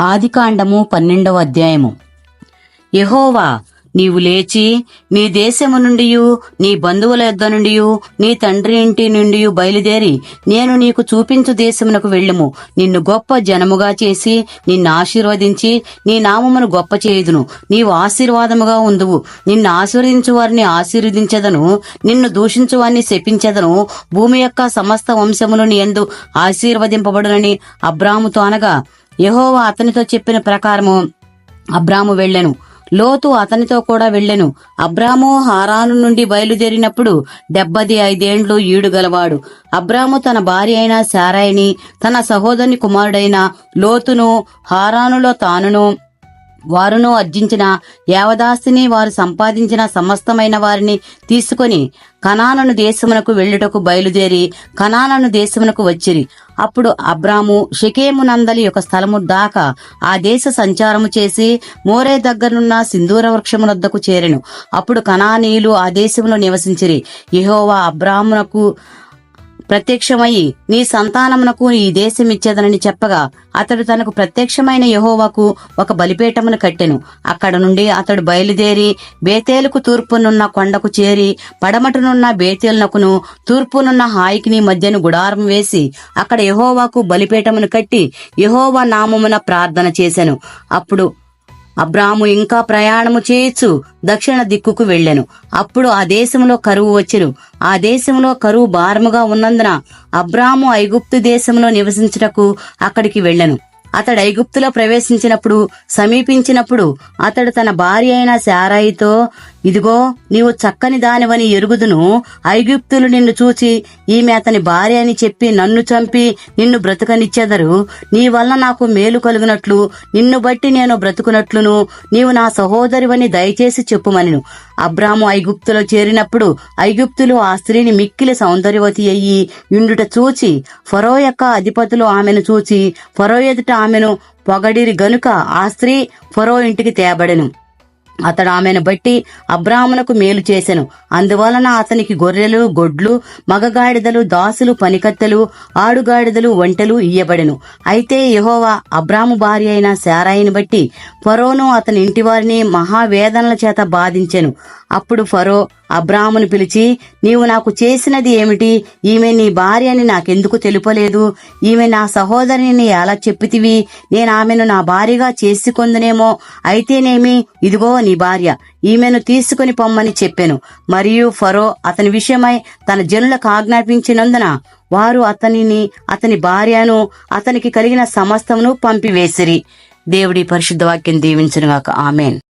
ఆదికాండము పన్నెండవ అధ్యాయము. యహోవా నీవు లేచి నీ దేశము నుండి నీ బంధువుల యొద్ద నుండి నీ తండ్రి ఇంటి నుండి బయలుదేరి నేను నీకు చూపించు దేశమునకు వెళ్ళుము. నిన్ను గొప్ప జనముగా చేసి నిన్ను ఆశీర్వదించి నీ నామమును గొప్ప చేయుదును. నీవు ఆశీర్వాదముగా ఉందువు. నిన్ను ఆశీర్వదించు వారిని ఆశీర్వదించదను. నిన్ను దూషించు వారిని శపించదను. భూమి యొక్క సమస్త వంశములు నీ ఎందు ఆశీర్వదింపబడునని అబ్రాముతో అనగా యహోవా అతనితో చెప్పిన ప్రకారము అబ్రాము వెళ్ళెను. లోతు అతనితో కూడా వెళ్ళెను. అబ్రాము హారాను నుండి బయలుదేరినప్పుడు డెబ్బది ఐదేండ్లు ఈడుగలవాడు అబ్రాము తన భార్య అయిన శారాయిని తన సహోదరుని కుమారుడైన లోతును హారానులో తానును వారును అర్జించిన యావదాస్తిని వారు సంపాదించిన సమస్తమైన వారిని తీసుకొని కనానను దేశమునకు వెళ్ళుటకు బయలుదేరి కనానను దేశమునకు వచ్చిరి. అప్పుడు అబ్రాము షికేమునందలి యొక్క స్థలము దాకా ఆ దేశ సంచారము చేసి మోరే దగ్గరనున్న సింధూర వృక్షమునొద్దకు చేరెను. అప్పుడు కనానీయులు ఆ దేశంలో నివసించిరి. యహోవా అబ్రామునకు ప్రత్యక్షమయ్యి నీ సంతానమునకు ఈ దేశం ఇచ్చేదనని చెప్పగా అతడు తనకు ప్రత్యక్షమైన యహోవాకు ఒక బలిపీఠమును కట్టెను. అక్కడ నుండి అతడు బయలుదేరి బేతేలుకు తూర్పునున్న కొండకు చేరి పడమటనున్న బేతేలునకును తూర్పునున్న హాయికిని మధ్యను గుడారం వేసి అక్కడ యహోవాకు బలిపీఠమును కట్టి యహోవా నామమున ప్రార్థన చేశాను అప్పుడు అబ్రాము ఇంకా ప్రయాణము చేయొచ్చు దక్షిణ దిక్కుకు వెళ్ళెను. అప్పుడు ఆ దేశంలో కరువు వచ్చెను. ఆ దేశంలో కరువు భారముగా ఉన్నందున అబ్రాము ఐగుప్తు దేశంలో నివసించుటకు అక్కడికి వెళ్ళెను. అతడు ఐగుప్తులో ప్రవేశించినప్పుడు సమీపించినప్పుడు అతడు తన భార్య అయిన శారాయితో ఇదిగో నీవు చక్కని దానివని ఎరుగుదును. ఐగుప్తులు నిన్ను చూచి ఈమె అతని భార్య అని చెప్పి నన్ను చంపి నిన్ను బ్రతుకనిచ్చెదరు. నీ వల్ల నాకు మేలు కలుగునట్లు నిన్ను బట్టి నేను బ్రతుకునట్లును. నీవు నా సహోదరివని దయచేసి చెప్పుమనిను. అబ్రాము ఐగుప్తులో చేరినప్పుడు ఐగుప్తులు ఆ స్త్రీని మిక్కిలి సౌందర్యవతి అయ్యి ఇండుట చూచి ఫరో యొక్క అధిపతులు ఆమెను చూచి ఫరో ఎదుట ఆమెను పొగడిరి గనుక ఆ స్త్రీ ఫరో ఇంటికి తేబడెను. అతడు ఆమెను బట్టి అబ్రాహ్మణకు మేలు చేసెను. అందువలన అతనికి గొర్రెలు గొడ్లు మగగాడిదలు దాసులు పనికత్తెలు ఆడుగాడిదలు వంటలు ఇయ్యబడెను. అయితే యహోవా అబ్రాము భార్య అయిన శారాయిని బట్టి ఫరోను అతని ఇంటివారిని మహావేదనల చేత బాధించెను. అప్పుడు ఫరో అబ్రామును పిలిచి నీవు నాకు చేసినది ఏమిటి? ఈమె నీ భార్య అని నాకెందుకు తెలుపలేదు? ఈమె నా సహోదరిని ఎలా చెప్పితివి? నేను ఆమెను నా భార్యగా చేసుకొందునేమో. అయితేనేమి? ఇదిగో నీ భార్య. ఈమెను తీసుకుని పొమ్మని చెప్పెను. మరియు ఫరో అతని విషయమై తన జనులకు ఆజ్ఞాపించినందున వారు అతనిని అతని భార్యను అతనికి కలిగిన సమస్తమును పంపివేసిరి. దేవుడి పరిశుద్ధ వాక్యం దీవించనుగాక. ఆమెన్.